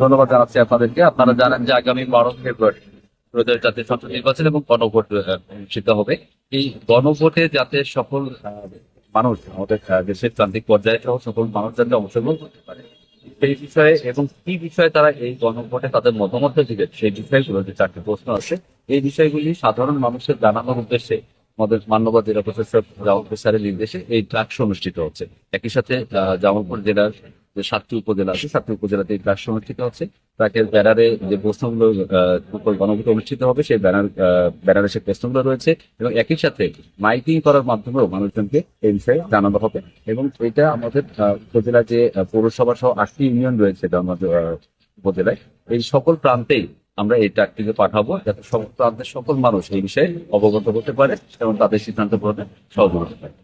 ধন্যবাদ জানাচ্ছি আপনাদেরকে। আপনারা জানেন যে আগামী বারো ফেব্রুয়ারি প্রদেশ জাতীয় সংসদ নির্বাচন এবং গণভোট অনুষ্ঠিত হবে। এই গণভোটে যাতে সকল মানুষ, আমাদের দেশের প্রান্তিক পর্যায়ে সহ সকল মানুষ যাতে অংশগ্রহণ করতে পারে, সেই বিষয়ে এবং কি বিষয়ে তারা এই গণভোটে তাদের মতামত দিবে, সেই বিষয়গুলো যে চারটি প্রশ্ন আছে, এই বিষয়গুলি সাধারণ মানুষের জানানোর উদ্দেশ্যে আমাদের মান্যবাদ জেলা প্রশাসক জামালপুর স্যারের নির্দেশে এই ট্রাকস অনুষ্ঠিত হচ্ছে। একই সাথে জামালপুর জেলার যে সাতটি উপজেলা আছে, সাতটি উপজেলাতে এই ট্রাকস অনুষ্ঠিত হচ্ছে ট্রাকের ব্যানারে যে প্রশ্নগুলো গণভোট অনুষ্ঠিত হবে, সেই ব্যানার ব্যানারে সে প্রশ্নগুলো রয়েছে এবং একই সাথে মাইকিং করার মাধ্যমেও মানুষজনকে এই বিষয়ে জানানো হবে এবং এটা আমাদের উপজেলা যে পৌরসভা সহ আটটি ইউনিয়ন রয়েছে আমাদের উপজেলায়, এই সকল প্রান্তেই আমরা এই ট্রাকটিকে পাঠাবো যাতে সকল প্রান্তের সকল মানুষ এই বিষয়ে অবগত হতে পারে এবং তাদের সিদ্ধান্ত গ্রহণে সহযোগিতা পায়।